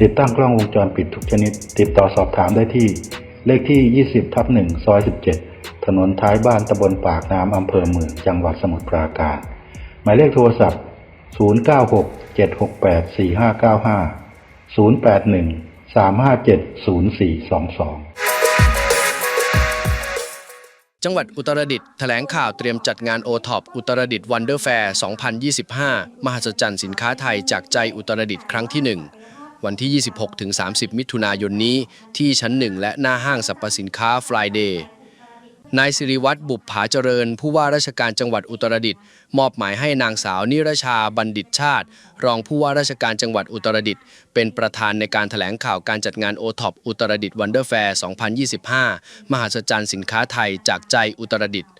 ติดตั้งกล้องวงจรปิดทุกชนิด ติดต่อสอบถามได้ที่ เลขที่ 20 ทับ1ซอย 17 ถนนท้ายบ้านตำบลปากน้ำอำเภอเมืองจังหวัดสมุทรปราการ หมายเลขโทรศัพท์ 096 768 4595 081 357 0422จังหวัดอุตรดิตถ์แถลงข่าวเตรียมจัดงานโอท็อปอุตรดิตถ์วันเดอร์แฟร์ 2025 มหัศจรรย์สินค้าไทยจากใจอุตรดิตถ์ครั้งที่ 1 วันที่ 26-30มิถุนายนนี้ที่ชั้น1และหน้าห้างสรรพสินค้า Friday นายสิริวัตรบุปผาเจริญ ผู้ว่าราชการจังหวัดอุตรดิตถ์มอบหมายให้นางสาวนิรชาบัณฑิตชาติ รองผู้ว่าราชการจังหวัดอุตรดิตถ์เป็นประธานในการถแถลงข่าวการจัดงานโอท็อปอุตรดิตถ์วันเดอร์แฟร์ 2025 มหัศจรรย์สินค้าไทยจากใจอุตรดิตถ์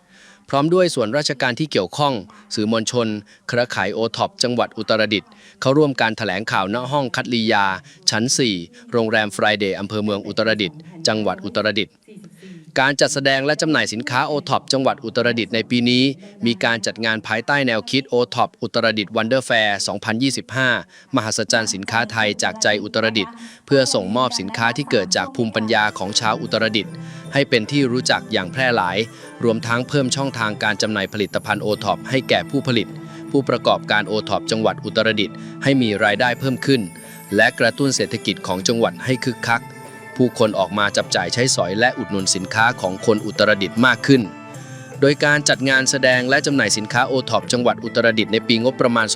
พร้อมด้วยส่วนราชการที่เกี่ยวข้อง สื่อมวลชน เครือข่ายโอท็อปจังหวัดอุตรดิตถ์เข้าร่วมการถแถลงข่าวณห้องคัตลียา ชั้น 4 โรงแรมฟรายเดย์อำเภอเมืองอุตรดิตถ์จังหวัดอุตรดิตถ์ การจัดแสดงและจำหน่ายสินค้าโอท็อปจังหวัดอุตรดิตถ์ในปีนี้ มีการจัดงานภายใต้แนวคิดโอท็อปอุตรดิตถ์วันเดอร์แฟร์ 2025 มหัศจรรย์สินค้าไทยจากใจอุตรดิตถ์เพื่อส่งมอบสินค้าที่เกิดจากภูมิปัญญาของชาวอุตรดิตถ์ให้เป็นที่รู้จักอย่างแพร่หลาย รวมทั้งเพิ่มช่องทางการจำหน่ายผลิตภัณฑ์โอท็อปให้แก่ผู้ผลิต ผู้ประกอบการโอท็อปจังหวัดอุตรดิตถ์ให้มีรายได้เพิ่มขึ้น และกระตุ้นเศรษฐกิจของจังหวัดให้คึกคัก ผู้คนออกมาจับจ่ายใช้สอยและอุดหนุนสินค้าของคนอุตรดิตถ์มากขึ้น โดยการจัดงานแสดงและจำหน่ายสินค้าโอท็อปจังหวัดอุตรดิตถ์ในปีงบประมาณ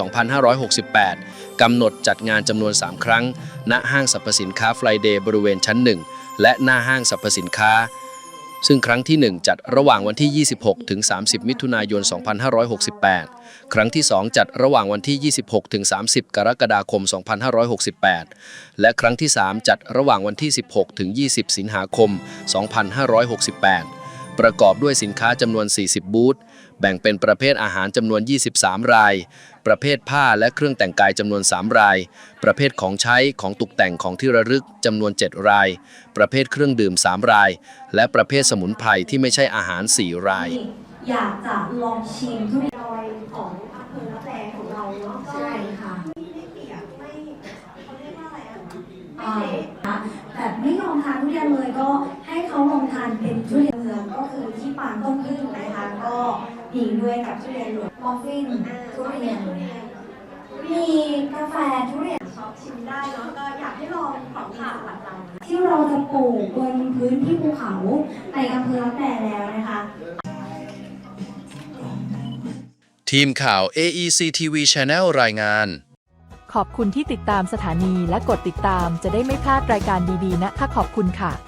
2568 กำหนดจัดงานจำนวน 3 ครั้ง ณห้างสรรพสินค้าไฟเดย์บริเวณชั้น 1 และหน้าห้างสรรพสินค้า ซึ่งครั้งที่ 1 จัดระหว่างวันที่ 26 ถึง 30 มิถุนายน 2568 ครั้งที่ 2 จัดระหว่างวันที่ 26 ถึง 30 กรกฎาคม 2568 และครั้งที่ 3 จัดระหว่างวันที่ 16 ถึง 20 สิงหาคม 2568 ประกอบด้วยสินค้าจำนวน 40 บูธ แบ่งเป็นประเภทอาหารจำนวน 23 ราย ประเภทผ้าและเครื่องแต่งกายจำนวน 3 ราย ประเภทของใช้ของตกแต่งของที่ระลึกจำนวน 7 ราย ประเภทเครื่องดื่ม 3 ราย และประเภทสมุนไพรที่ไม่ใช่อาหาร 4 ราย อยากจะลองชิมทุเรียนดอยของ ก็ให้เขาลองทานเป็นทุเรียนเมืองก็คือที่ปางต้นพึ่งนะคะก็ดีด้วยกับทุเรียนหลวงมอฟฟินทุเรียนมีกาแฟทุเรียนชอบชิมได้เนาะก็อยากให้ลองของฝากหวานเราที่เราจะปลูกบนพื้นที่ภูเขาในอำเภอละแพแล้วนะคะ ทีมข่าว AEC TV Channel รายงาน ขอบคุณที่ติดตามสถานีและกดติดตามจะได้ไม่พลาดรายการดีๆนะคะขอบคุณค่ะ